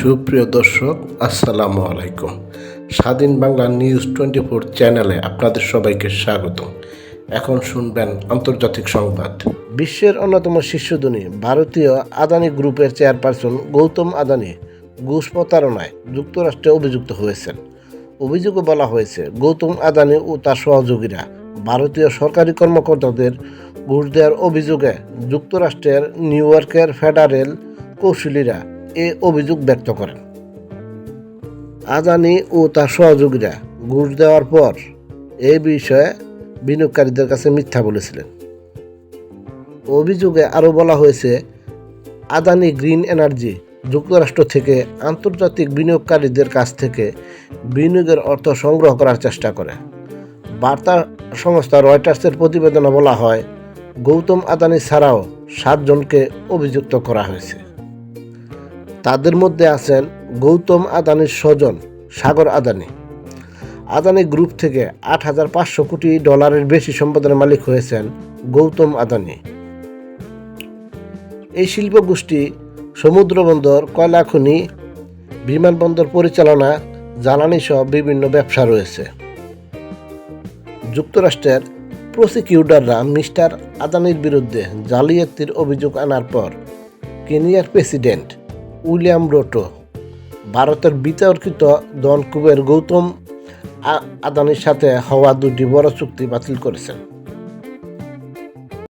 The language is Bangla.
সুপ্রিয় দর্শক, আসসালামু আলাইকুম। স্বাধীন বাংলা নিউজ টোয়েন্টি ফোর চ্যানেলে আপনাদের সবাইকে স্বাগত এখন শুনবেন আন্তর্জাতিক সংবাদ। বিশ্বের অন্যতম শীর্ষধনী ভারতীয় আদানি গ্রুপের চেয়ারপারসন গৌতম আদানি ঘুষ প্রতারণায় যুক্তরাষ্ট্রে অভিযুক্ত হয়েছেন। অভিযোগে বলা হয়েছে, গৌতম আদানি ও তার সহযোগীরা ভারতীয় সরকারি কর্মকর্তাদের ঘুষ দেওয়ার অভিযোগে যুক্তরাষ্ট্রের নিউ ইয়র্কের ফেডারেল কৌশলীরা এ অভিযোগ ব্যক্ত করেন। আদানি ও তার সহযোগীরা ঘুষ দেওয়ার পর এই বিষয়ে বিনিয়োগকারীদের কাছে মিথ্যা বলেছিলেন। অভিযোগে আরও বলা হয়েছে আদানি গ্রিন এনার্জি যুক্তরাষ্ট্র থেকে আন্তর্জাতিক বিনিয়োগকারীদের কাছ থেকে বিনিয়োগের অর্থ সংগ্রহ করার চেষ্টা করে। বার্তা সংস্থা রয়টার্সের প্রতিবেদনে বলা হয়, গৌতম আদানি ছাড়াও সাতজনকে অভিযুক্ত করা হয়েছে। তাদের মধ্যে আছেন গৌতম আদানির স্বজন সাগর আদানি। আদানি গ্রুপ থেকে আট হাজার পাঁচশো কোটি ডলারের বেশি সম্পদের মালিক হয়েছেন গৌতম আদানি। এই শিল্প গোষ্ঠী সমুদ্র বন্দর, কয়লা খনি বিমানবন্দর পরিচালনা, জ্বালানি সহ বিভিন্ন ব্যবসা রয়েছে। যুক্তরাষ্ট্রের প্রসিকিউটররা মিস্টার আদানির বিরুদ্ধে জালিয়াতির অভিযোগ আনার পর কেনিয়ার প্রেসিডেন্ট উইলিয়াম রোটো ভারতের বিতর্কিত দনকুবের গৌতম আদানির সাথে হওয়া দুটি বড় চুক্তি বাতিল করেছেন।